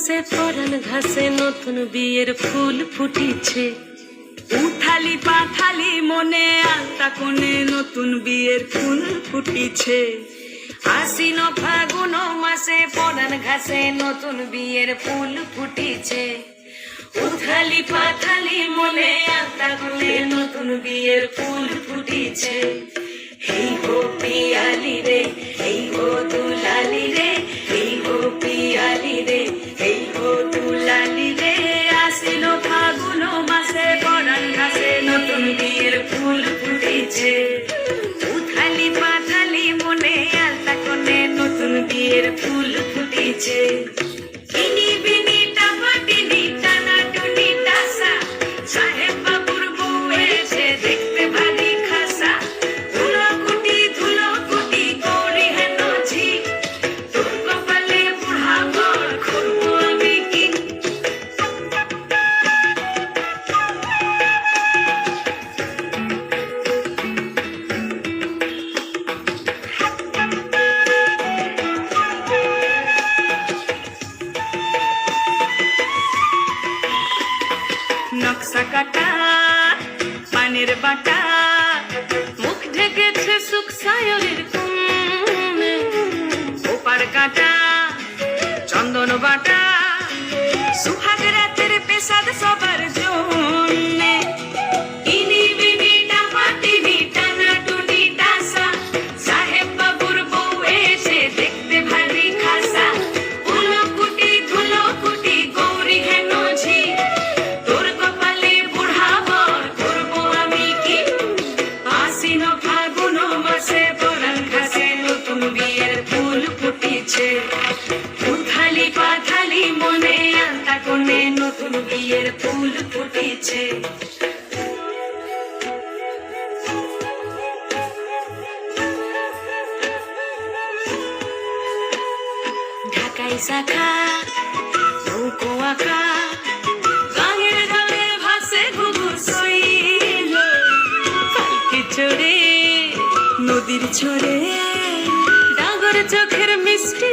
মাসে পরান ঘাসে নতুন বিয়ের ফুল ফুটিছে। উথালি পাথালি মনে আলতা কোণে নতুন বিয়ের ফুল ফুটিছে। আশ্বিন ফাগুন মাসে পরান ঘাসে নতুন বিয়ের ফুল ফুটিছে। উথালি পাথালি মনে আত্মা গুলে নতুন বিয়ের ফুল ফুটিছে। এই গো পিয়ালি রে উথালি পাথালি মনে আলতা কোণে নতুন বিয়ের ফুল ফুটিছে। ইনি বিনি কাটা পানের বাটা মুখ ঢেকেছে সুখ সায়রের ওপার কাটা চন্দন বাটা সুহাগ আলতা কোণে নতুন বিয়ের ফুল ফুটিছে। ঢাকাই শাখা, নৌকো আঁকা ভাসে ঘুঘু সইল পালকি চড়ে, নদীর ছড়ে, ডাগর চোখের মিষ্টি